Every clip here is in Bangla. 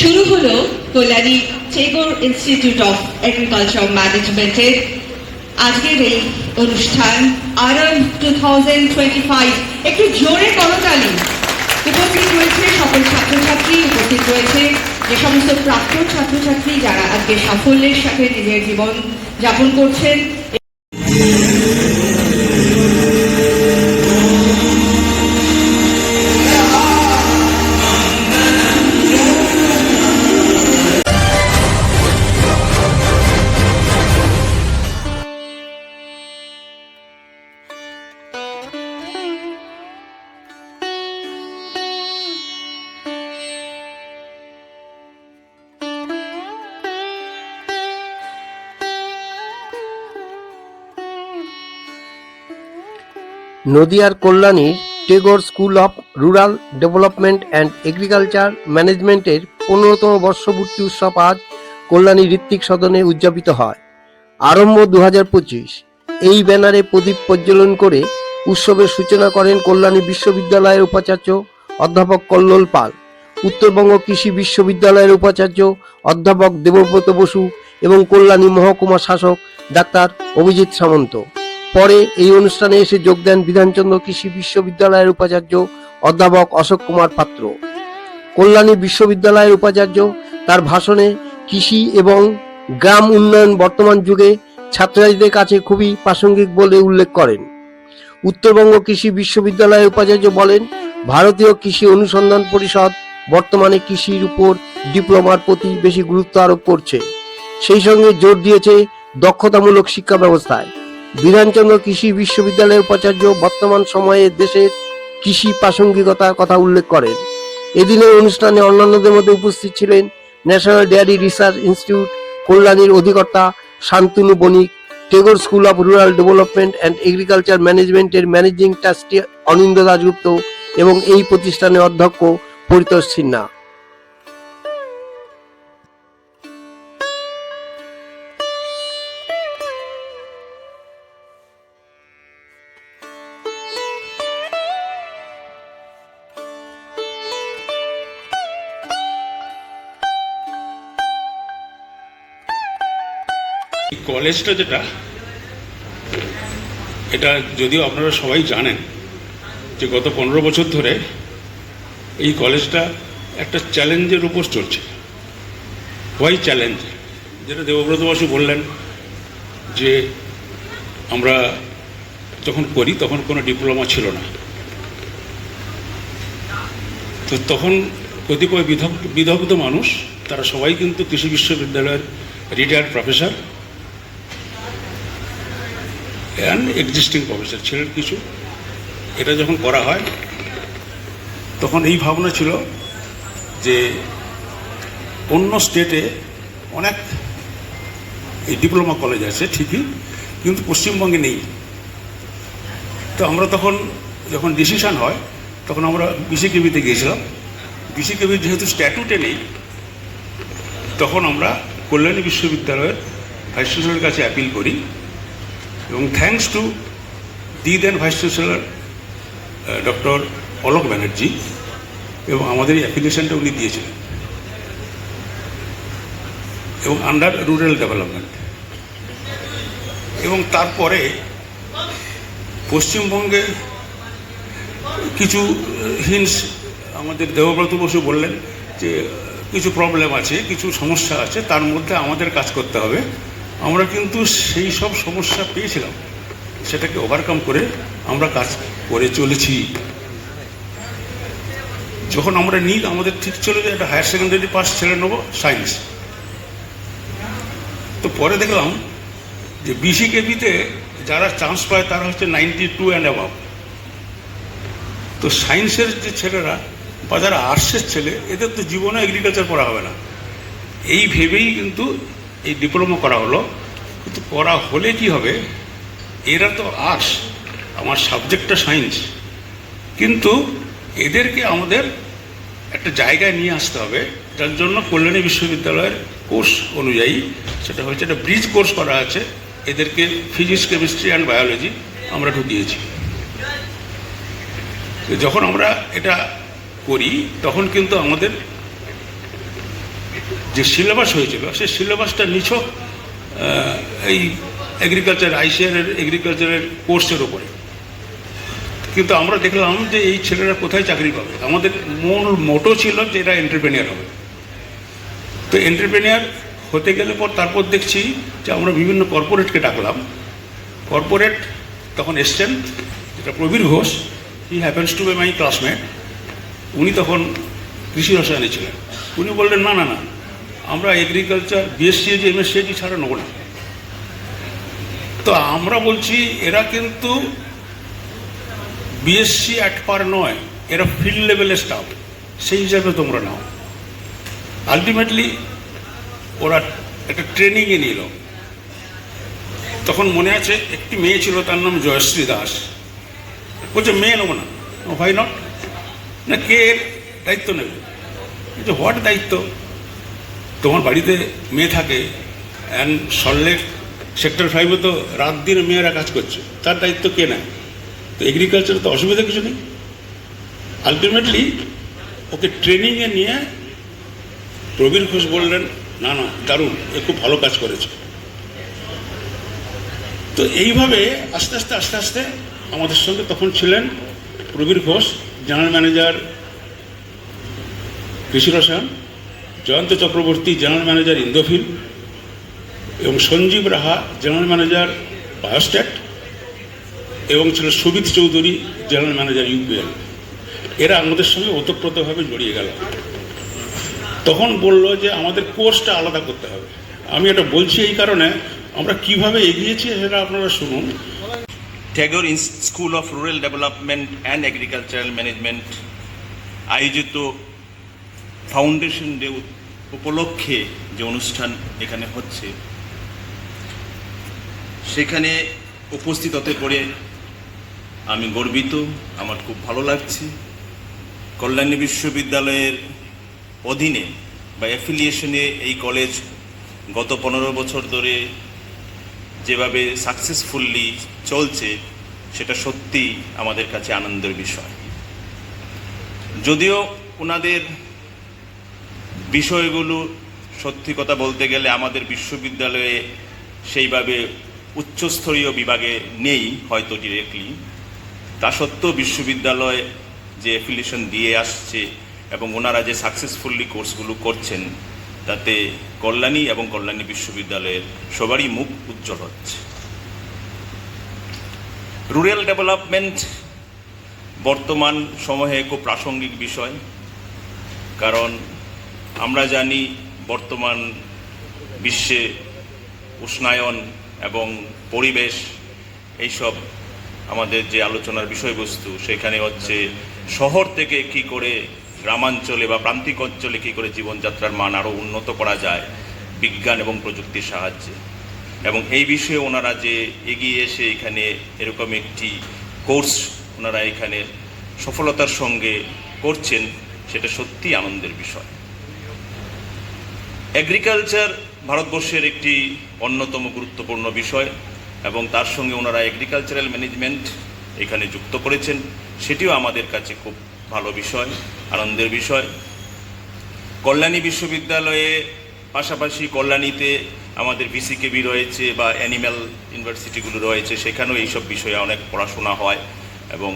শুরু হলো Kalyani Tagore institute of agriculture ম্যানেজমেন্টের আজকের এই অনুষ্ঠান আরব টু থাউজেন্ড টোয়েন্টি ফাইভ একটু জোরে করতালি। উপস্থিত রয়েছে সকল ছাত্রছাত্রী, উপস্থিত রয়েছে যে সমস্ত প্রাক্তন ছাত্রছাত্রী যারা আজকে সাফল্যের সাথে নিজের জীবন যাপন করছেন। নদিয়ার কল্যাণীর Tagore school of rural development and agriculture ম্যানেজমেন্টের পনেরোতম বর্ষপূর্তি উৎসব আজ কল্যাণী ঋত্বিক সদনে উদযাপিত হয়। আরম্ভ দু পঁচিশ। এই ব্যানারে প্রদীপ প্রজ্বলন করে উৎসবের সূচনা করেন কল্যাণী বিশ্ববিদ্যালয়ের উপাচার্য অধ্যাপক কল্লোল পাল, উত্তরবঙ্গ কৃষি বিশ্ববিদ্যালয়ের উপাচার্য অধ্যাপক দেবব্রত বসু এবং কল্যাণী মহকুমা শাসক ডাক্তার অভিজিৎ সামন্ত। পরে এই অনুষ্ঠানে এসে যোগ দেন বিধানচন্দ্র কৃষি বিশ্ববিদ্যালয়ের উপাচার্য অধ্যাপক অশোক কুমার পাত্র। কল্যাণী বিশ্ববিদ্যালয়ের উপাচার্য, তার ভাষণে কৃষি এবং গ্রাম উন্নয়ন বর্তমান যুগে ছাত্রছাত্রীদের কাছে খুবই প্রাসঙ্গিক বলে উল্লেখ করেন। উত্তরবঙ্গ কৃষি বিশ্ববিদ্যালয়ের উপাচার্য বলেন, ভারতীয় কৃষি অনুসন্ধান পরিষদ বর্তমানে কৃষির উপর ডিপ্লোমার প্রতি বেশি গুরুত্ব আরোপ করছে। সেই সঙ্গে জোর দিয়েছে দক্ষতামূলক শিক্ষা ব্যবস্থায়। বিধানচন্দ্র কৃষি বিশ্ববিদ্যালয়ের উপাচার্য বর্তমান সময়ে দেশের কৃষি প্রাসঙ্গিকতার কথা উল্লেখ করেন। এদিনের অনুষ্ঠানে অন্যান্যদের মধ্যে উপস্থিত ছিলেন ন্যাশনাল ডেয়ারি রিসার্চ ইনস্টিটিউট কল্যাণীর অধিকর্তা Santanu Banik, Tagore school of rural development and agriculture ম্যানেজমেন্টের ম্যানেজিং ট্রাস্টি অনিন্দ দাশগুপ্ত এবং এই প্রতিষ্ঠানের অধ্যক্ষ পরিতোষ সিনহা। কলেজটা যেটা, এটা যদিও আপনারা সবাই জানেন যে গত পনেরো বছর ধরে এই কলেজটা একটা চ্যালেঞ্জের উপর চলছে। হোয়াই চ্যালেঞ্জ যেটা দেবব্রত বসু বললেন যে আমরা যখন করি তখন কোনো ডিপ্লোমা ছিল না। তো তখন কতিপয় বিধক বিদগ্ধ মানুষ, তারা সবাই কিন্তু কৃষি বিশ্ববিদ্যালয়ের retired professor and existing professor ছিলেন কিছু। এটা যখন করা হয়, তখন এই ভাবনা ছিল যে অন্য স্টেটে অনেক এই ডিপ্লোমা কলেজ আছে, ঠিকই, কিন্তু পশ্চিমবঙ্গে নেই। তো আমরা তখন যখন ডিসিশন হয়, তখন আমরা বিসিকেবিতে গিয়েছিলাম। বিসিকেবির যেহেতু স্ট্যাটুটে নেই, তখন আমরা কল্যাণী বিশ্ববিদ্যালয়ের ভাইস চ্যান্সেলরের কাছে অ্যাপিল করি। এবং thanks to the then vice chancellor doctor Alok Banerjee এবং আমাদের এই অ্যাপ্লিকেশনটা উনি দিয়েছিলেন। এবং আন্ডার রুরাল ডেভেলপমেন্ট এবং তারপরে পশ্চিমবঙ্গে কিছু হিন্স আমাদের দেবব্রত বসু বললেন যে, কিছু প্রবলেম আছে, কিছু সমস্যা আছে, তার মধ্যে আমাদের কাজ করতে হবে। আমরা কিন্তু সেই সব সমস্যা পেয়েছিলাম। সেটাকে ওভারকাম করে আমরা কাজ করে চলেছি। যখন আমরা নিই আমাদের ঠিক চলে যায়, একটা হায়ার সেকেন্ডারি পাস ছেড়ে নেব সায়েন্স তো পরে দেখলাম যে বিসিকেবিতে যারা চান্স পায়, তারা হচ্ছে নাইনটি টু অ্যান্ড অ্যাবাভ তো সায়েন্সের যে ছেলেরা বা যারা আর্টসের ছেলে, এদের তো জীবনে এগ্রিকালচার পড়া হবে না। এই ভেবেই কিন্তু এই ডিপ্লোমা করা হলো। কিন্তু করা হলে কি হবে? এরা তো আর্টস আমার সাবজেক্টটা সায়েন্স কিন্তু এদেরকে আমাদের একটা জায়গায় নিয়ে আসতে হবে। যার জন্য কল্যাণী বিশ্ববিদ্যালয়ের কোর্স অনুযায়ী সেটা হচ্ছে একটা ব্রিজ কোর্স করা আছে। এদেরকে ফিজিক্স কেমিস্ট্রি অ্যান্ড বায়োলজি আমরা ঢুকিয়েছি। যখন আমরা এটা করি, তখন কিন্তু আমাদের যে সিলেবাস হয়েছিল, সেই সিলেবাসটা নিছক এই এগ্রিকালচার আইসিআরের এগ্রিকালচারের কোর্সের ওপরে কিন্তু আমরা দেখলাম যে এই ছেলেরা কোথায় চাকরি পাবে? আমাদের মূল মোটো ছিল যে এরা এন্টারপ্রেনিয়ার হবে। তো এন্টারপ্রেনিয়ার হতে গেলে পর তারপর দেখছি যে আমরা বিভিন্ন কর্পোরেটকে ডাকলাম। কর্পোরেট তখন এসছেন, যেটা Prabir Ghosh he happens to be my classmate উনি তখন কৃষি রসায়নে ছিলেন। উনি বললেন, না না না আমরা এগ্রিকালচার বিএসসিএজি এমএসসিএজি ছাড়া নেব না। তো আমরা বলছি, এরা কিন্তু বিএসসি অ্যাট পার নয়, এরা ফিল্ড লেভেলের স্টাফ সেই হিসাবে তোমরা নাও। আলটিমেটলি ওরা একটা ট্রেনিংয়ে নিল। তখন মনে আছে, একটি মেয়ে ছিল, তার নাম জয়শ্রী দাস। বলছে, মেয়ে নেব না। ভাই নট না, কে দায়িত্ব নেবে? হোয়াট দায়িত্ব? তোমার বাড়িতে মেয়ে থাকে অ্যান্ড সল্লেক সেক্টর ফাইভে তো রাত দিন মেয়েরা কাজ করছে, তার দায়িত্ব কে নেয়? তো এগ্রিকালচারে তো অসুবিধা কিছু নেই। আলটিমেটলি ওকে ট্রেনিংয়ে নিয়ে প্রবীর ঘোষ বললেন, না না, দারুণ, এ খুব ভালো কাজ করেছে। তো এইভাবে আস্তে আস্তে আস্তে আস্তে আমাদের সঙ্গে তখন ছিলেন প্রবীর ঘোষ জেনারেল ম্যানেজার কৃষি রসায়ন জয়ন্ত চক্রবর্তী জেনারেল ম্যানেজার ইন্দোফিল এবং সঞ্জীব রাহা জেনারেল ম্যানেজার বায়োস্ট্যাট এবং ছিল Subit Chowdhury general manager UPL. এরা আমাদের সঙ্গে ওতপ্রোতভাবে জড়িয়ে গেল। তখন বলল যে আমাদের কোর্সটা আলাদা করতে হবে। আমি এটা বলছি এই কারণে আমরা কীভাবে এগিয়েছি সেটা আপনারা শুনুন। Tagore school of rural development and agricultural management আয়োজিত ফাউন্ডেশন ডে উপলক্ষে যে অনুষ্ঠান এখানে হচ্ছে, সেখানে উপস্থিত হতে করে আমি গর্বিত, আমার খুব ভালো লাগছে। কল্যাণী বিশ্ববিদ্যালয়ের অধীনে বা অ্যাফিলিয়েশনে এই কলেজ গত পনেরো বছর ধরে যেভাবে সাকসেসফুলি চলছে, সেটা সত্যি আমাদের কাছে আনন্দের বিষয়। যদিও ওনাদের বিষয়গুলো সত্যি কথা বলতে গেলে আমাদের বিশ্ববিদ্যালয়ে সেইভাবে উচ্চস্তরীয় বিভাগে নেই হয়তো ডিরেক্টলি তা সত্ত্বেও বিশ্ববিদ্যালয় যে অ্যাফিলিয়েশন দিয়ে আসছে এবং ওনারা যে সাকসেসফুলি কোর্সগুলো করছেন, তাতে কল্যাণী এবং কল্যাণী বিশ্ববিদ্যালয়ের সবারই মুখ উজ্জ্বল হচ্ছে। রুরাল ডেভেলপমেন্ট বর্তমান সময়ে খুব প্রাসঙ্গিক বিষয়, কারণ আমরা জানি বর্তমান বিশ্বে উষ্ণায়ন এবং পরিবেশ, এইসব আমাদের যে আলোচনার বিষয়বস্তু, সেখানে হচ্ছে শহর থেকে কি করে গ্রামাঞ্চলে বা প্রান্তিক অঞ্চলে কী করে জীবনযাত্রার মান আরও উন্নত করা যায়, বিজ্ঞান এবং প্রযুক্তির সাহায্যে। এবং এই বিষয়ে ওনারা যে এগিয়ে এসে এখানে এরকম একটি কোর্স ওনারা এখানে সফলতার সঙ্গে করছেন, সেটা সত্যি আনন্দের বিষয়। এগ্রিকালচার ভারতবর্ষের একটি অন্যতম গুরুত্বপূর্ণ বিষয় এবং তার সঙ্গে ওনারা এগ্রিকালচারাল ম্যানেজমেন্ট এখানে যুক্ত করেছেন, সেটিও আমাদের কাছে খুব ভালো বিষয়, আনন্দের বিষয়। কল্যাণী বিশ্ববিদ্যালয়ে পাশাপাশি কল্যাণীতে আমাদের বিসিকেবি রয়েছে বা অ্যানিম্যাল ইউনিভার্সিটিগুলো রয়েছে, সেখানেও এইসব বিষয়ে অনেক পড়াশোনা হয় এবং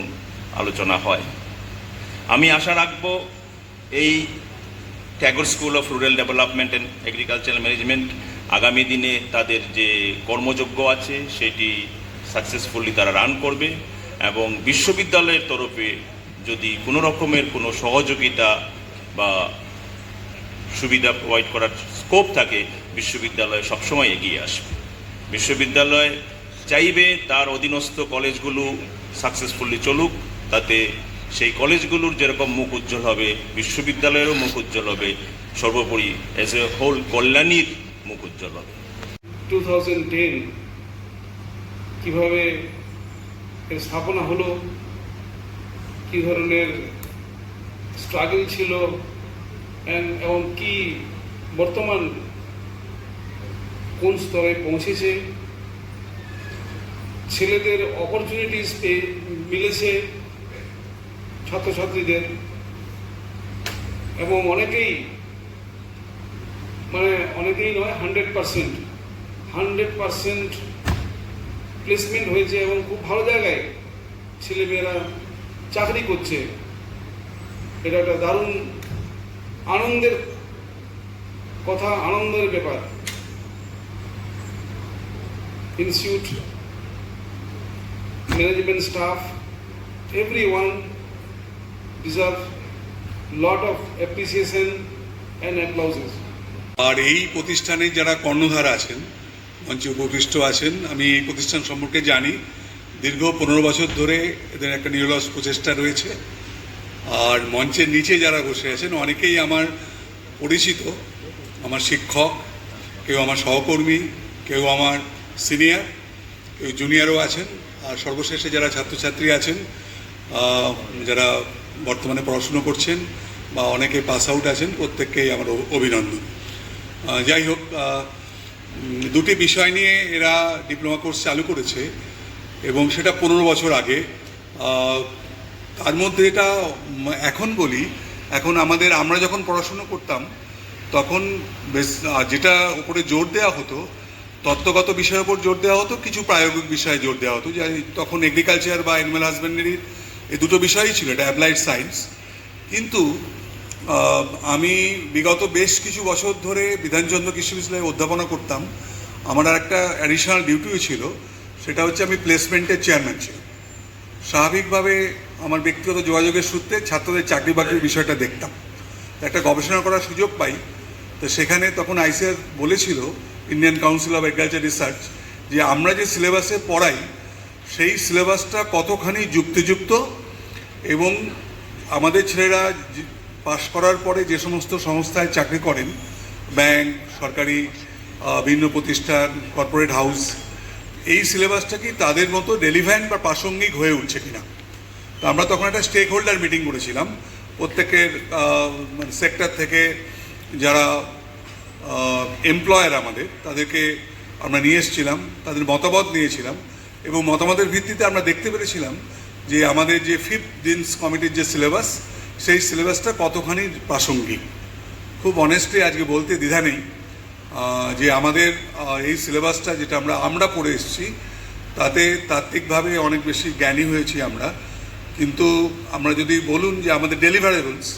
আলোচনা হয়। আমি আশা রাখব এই Tagore school of rural development and agricultural management আগামী দিনে তাদের যে কর্মযোগ্য আছে, সেটি সাকসেসফুলি তারা রান করবে এবং বিশ্ববিদ্যালয়ের তরফে যদি কোনো রকমের কোনো সহযোগিতা বা সুবিধা প্রোভাইড করার স্কোপ থাকে, বিশ্ববিদ্যালয় সবসময় এগিয়ে আসবে। বিশ্ববিদ্যালয় চাইবে তার অধীনস্থ কলেজগুলো সাকসেসফুলি চলুক, তাতে সেই কলেজগুলোর যেরকম মুখ উজ্জ্বল হবে, বিশ্ববিদ্যালয়েরও মুখ উজ্জ্বল হবে, সর্বোপরি এজ এ হোল কল্যাণীর মুখ উজ্জ্বল হবে। টু থাউজেন্ড টেন কীভাবে এর স্থাপনা হলো, কী ধরনের স্ট্রাগল ছিল এবং কি বর্তমান কোন স্তরে পৌঁছেছে, ছেলেদের অপরচুনিটিস মিলেছে ছাত্রছাত্রীদের। এবং অনেকেই মানে অনেকেই নয় hundred percent hundred percent placement হয়েছে এবং খুব ভালো জায়গায় ছেলেমেয়েরা চাকরি করছে। এটা একটা দারুণ আনন্দের কথা, আনন্দের ব্যাপার। Institute management staff every one deserve lot of appreciation and applauses. আর এই প্রতিষ্ঠানে যারা কর্ণধার আছেন, মঞ্চে উপকৃষ্ট আছেন, আমি এই প্রতিষ্ঠান সম্পর্কে জানি। দীর্ঘ পনেরো বছর ধরে এদের একটা নিরলস প্রচেষ্টা রয়েছে। আর মঞ্চের নিচে যারা বসে আছেন, অনেকেই আমার পরিচিত, আমার শিক্ষক, কেউ আমার সহকর্মী, কেউ আমার সিনিয়র, কেউ জুনিয়রও আছেন। আর সর্বশেষে যারা ছাত্রছাত্রী আছেন যারা বর্তমানে পড়াশুনো করছেন বা অনেকে পাস আউট আছেন, প্রত্যেককেই আমার অভিনন্দন। যাই হোক দুটি বিষয় নিয়ে এরা ডিপ্লোমা কোর্স চালু করেছে এবং সেটা পনেরো বছর আগে। তার মধ্যে এটা এখন বলি, এখন আমাদের, আমরা যখন পড়াশুনো করতাম, তখন বেশ যেটা উপরে জোর দেওয়া হতো, তত্ত্বগত বিষয়ের উপর জোর দেওয়া হতো, কিছু প্রায়োগিক বিষয়ে জোর দেওয়া হতো। যে তখন এগ্রিকালচার বা অ্যানিমাল হাজবেন্ডারির এই দুটো বিষয়ই ছিল, এটা অ্যাপ্লাইড সায়েন্স। কিন্তু আমি বিগত বেশ কিছু বছর ধরে বিধানচন্দ্র কৃষি বিশ্ববিদ্যালয়ে অধ্যাপনা করতাম। আমার আর একটা অ্যাডিশনাল ডিউটিও ছিল, সেটা হচ্ছে আমি প্লেসমেন্টের চেয়ারম্যান ছিলাম। স্বাভাবিকভাবে আমার ব্যক্তিগত যোগাযোগের সূত্রে ছাত্রদের চাকরি বাকরির বিষয়টা দেখতাম। একটা গবেষণা করার সুযোগ পাই। তো সেখানে তখন আইসিআর বলেছিল Indian council of agriculture research যে আমরা যে সিলেবাসে পড়াই, সেই সিলেবাসটা কতখানি যুক্তিযুক্ত এবং আমাদের ছেলেরা পাশ করার পরে যে সমস্ত সংস্থায় চাকরি করেন, ব্যাংক, সরকারি বিভিন্ন প্রতিষ্ঠান, কর্পোরেট হাউস, এই সিলেবাসটা কি তাদের মতো রেলিভ্যান্ট বা প্রাসঙ্গিক হয়ে উঠছে কিনা? তো আমরা তখন একটা স্টেক হোল্ডার মিটিং করেছিলাম। প্রত্যেকের মানে সেক্টর থেকে যারা এমপ্লয়ার আমাদের, তাদেরকে আমরা নিয়ে এসেছিলাম, তাদের মতামত নিয়েছিলাম এবং মতামতের ভিত্তিতে আমরা দেখতে পেরেছিলাম যে আমাদের যে ফিফথ দিনস কমিটির যে সিলেবাস সেই সিলেবাসটা কতখানি প্রাসঙ্গিক? খুব অনেস্টলি আজকে বলতে দ্বিধা নেই। যে আমাদের এই সিলেবাসটা যেটা আমরা আমরা পড়ে এসেছি, তাতে তাত্ত্বিকভাবে অনেক বেশি জ্ঞানী হয়েছি আমরা। কিন্তু আমরা যদি বলুন যে আমাদের ডেলিভারেবলস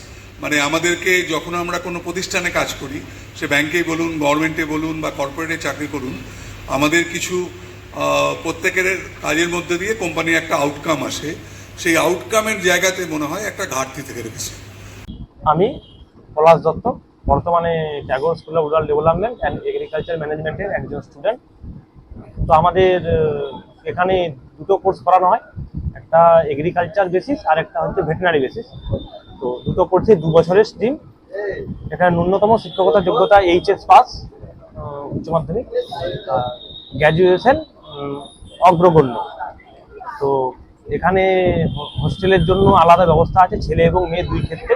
মানে আমাদেরকে যখন আমরা কোনো প্রতিষ্ঠানে কাজ করি, সে ব্যাংকেই বলুন গভর্নমেন্টে বলুন বা কর্পোরেটে চাকরি করুন, আমাদের কিছু প্রত্যেকের কাজের মধ্যে দিয়ে কোম্পানির একটা আউটকাম আসে। সেই আউটকামের জায়গাতে মনে হয় একটা ঘাটতি থেকে রেখেছে। আমি পলাশ দত্ত, বর্তমানে Tagore school of rural development and agriculture ম্যানেজমেন্টের একজন স্টুডেন্ট তো আমাদের এখানে দুটো কোর্স করানো হয়। একটা এগ্রিকালচার বেসিস আর একটা হচ্ছে ভেটেনারি বেসিস তো দুটো কোর্সে দু বছরের স্ট্রিম এখানে ন্যূনতম শিক্ষকতা যোগ্যতা এইচএস পাস উচ্চ মাধ্যমিক গ্র্যাজুয়েশন অগ্রগণ্য। তো এখানে হোস্টেলের জন্য আলাদা ব্যবস্থা আছে, ছেলে এবং মেয়ে দুই ক্ষেত্রে।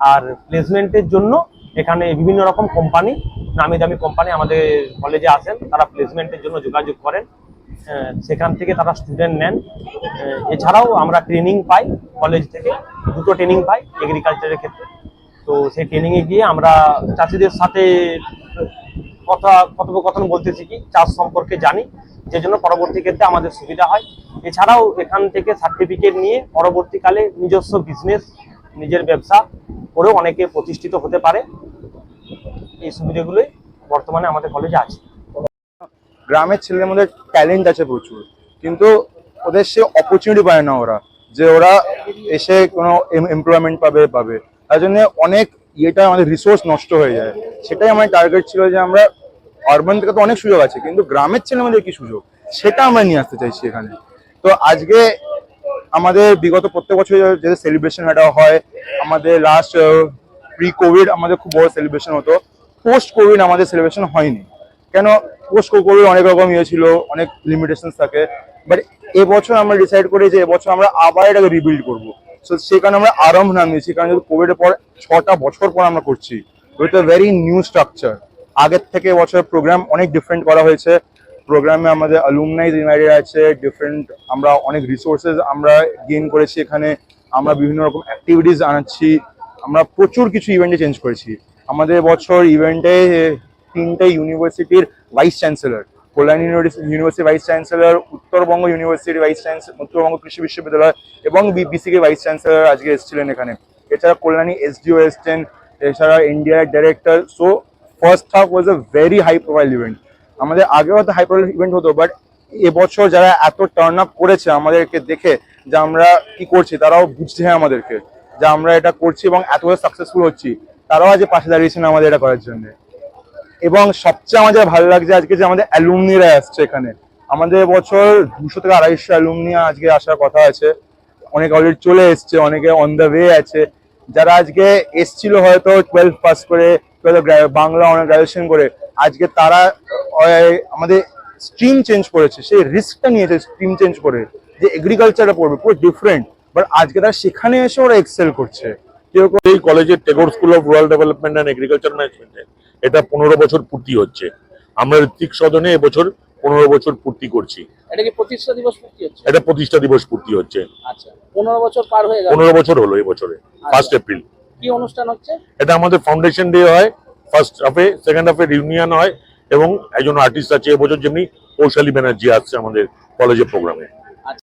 আর প্লেসমেন্টের জন্য এখানে বিভিন্ন রকম কোম্পানি, নামি দামি কোম্পানি আমাদের কলেজে আসেন, তারা প্লেসমেন্টের জন্য যোগাযোগ করেন। সেখান থেকে তারা স্টুডেন্ট নেন। এছাড়াও আমরা ট্রেনিং পাই কলেজ থেকে, দুটো ট্রেনিং পাই এগ্রিকালচারের ক্ষেত্রে। তো সেই ট্রেনিংয়ে গিয়ে আমরা চাষিদের সাথে কথা, কথোপকথন বলতে শিখি চাষ সম্পর্কে জানি যে জন্য পরবর্তী ক্ষেত্রে আমাদের সুবিধা হয়। এছাড়াও এখান থেকে সার্টিফিকেট নিয়ে পরবর্তীকালে নিজস্ব বিজনেস নিজের ব্যবসা করেও অনেকে প্রতিষ্ঠিত হতে পারে। এই সুবিধাগুলোই বর্তমানে আমাদের কলেজে আছে। গ্রামের ছেলেদের মধ্যে ট্যালেন্ট আছে প্রচুর, কিন্তু ওদের সে অপরচুনিটি পায় না ওরা, যে ওরা এসে কোনো এমপ্লয়মেন্ট পাবে পাবে। তার জন্য অনেক ইয়েটা আমাদের রিসোর্স নষ্ট হয়ে যায়। সেটাই আমার টার্গেট ছিল যে আমরা আরবান থেকে তো অনেক সুযোগ আছে, কিন্তু গ্রামের ছেলে আমাদের কি সুযোগ? সেটা আমরা নিয়ে আসতে চাইছি এখানে। তো আজকে আমাদের বিগত প্রত্যেক বছর যে সেলিব্রেশন এটা হয়, আমাদের লাস্ট প্রি কোভিড আমাদের খুব বড় সেলিব্রেশন হতো। পোস্ট কোভিড আমাদের সেলিব্রেশন হয়নি। কেন? পোস্ট কোভিড অনেক রকম ইয়ে ছিল, অনেক লিমিটেশন থাকে। বাট এবছর আমরা ডিসাইড করি যে এবছর আমরা আবার এটাকে রিবিল্ড করব। সো সেখানে আমরা আরম্ভ নাম নিয়েছি কারণ যেহেতু কোভিডের পর ছটা বছর পর আমরা করছি with a very new structure আগের থেকে এবছর প্রোগ্রাম অনেক ডিফারেন্ট করা হয়েছে। প্রোগ্রামে আমাদের অ্যালুমনাইজ ইনভাইটেড আছে ডিফারেন্ট আমরা অনেক রিসোর্সেস আমরা গেইন করেছি এখানে। আমরা বিভিন্ন রকম অ্যাক্টিভিটিস আনাচ্ছি। আমরা প্রচুর কিছু ইভেন্টে চেঞ্জ করেছি। আমাদের বছর ইভেন্টে তিনটে ইউনিভার্সিটির vice chancellor Kalyani university vice chancellor Uttarbanga university vice chancellor Uttarbanga কৃষি বিশ্ববিদ্যালয় এবং বিসিকে ভাইস চ্যান্সেলর আজকে এসেছিলেন এখানে। এছাড়া কল্যাণী এসডিও এসছেন এছাড়া ইন্ডিয়ার director so first half was a very high profile event আমাদের আগেও হয়তো হাই প্রোফাইল ইভেন্ট হতো বাট এবছর যারা এত টার্ন আপ করেছে আমাদেরকে দেখে যে আমরা কি করছি, তারাও বুঝছে আমাদেরকে, যে আমরা এটা করছি এবং এত সাকসেসফুল হচ্ছি, তারাও আজ পাশে দাঁড়িয়েছেন আমাদের এটা করার জন্য। এবং সবচেয়ে আমাদের ভালো লাগছে আজকে যে আমাদের অ্যালুমনিরা আসছে এখানে। আমাদের বছর দুশো থেকে আড়াইশো অ্যালুমনি আজকে আসার কথা আছে। অনেকে অলরেডি চলে এসছে, অনেকে অন দ্য ওয়ে আছে। যারা আজকে এসছিল হয়তো টুয়েলভ পাস করে বাংলা অনেক গ্রাজুয়েশন করে, আজকে তারা আমাদের স্ট্রিম চেঞ্জ করেছে। সেই রিস্কটা নিয়েছে স্ট্রিম চেঞ্জ করে। যে এগ্রিকালচারটা পড়বে, পুরো ডিফারেন্ট বাট আজকে তারা সেখানে এসে ওরা এক্সেল করছে। কেউ এই কলেজের Tagore school of rural development and agriculture ম্যানেজমেন্টে এটা পনেরো বছর পূর্তি হচ্ছে। আমরা ঋত্বিক সদনে এবছর পনেরো বছর পূর্তি করছি। এটা প্রতিষ্ঠা দিবস পূর্তি হচ্ছে? এটা প্রতিষ্ঠা দিবস পূর্তি হচ্ছে। আচ্ছা পনেরো বছর পার হয়ে গেল। পনেরো বছর হলো এবছরে ফার্স্ট এপ্রিল কি অনুষ্ঠান হচ্ছে? এটা আমাদের ফাউন্ডেশন ডে হয় ফার্স্ট হাফে সেকেন্ড হাফে রিউনিয়ন হয় এবং একজন আর্টিস্ট আছে এবছর যেমনি কৌশালী ব্যানার্জি আসছে আমাদের কলেজের প্রোগ্রামে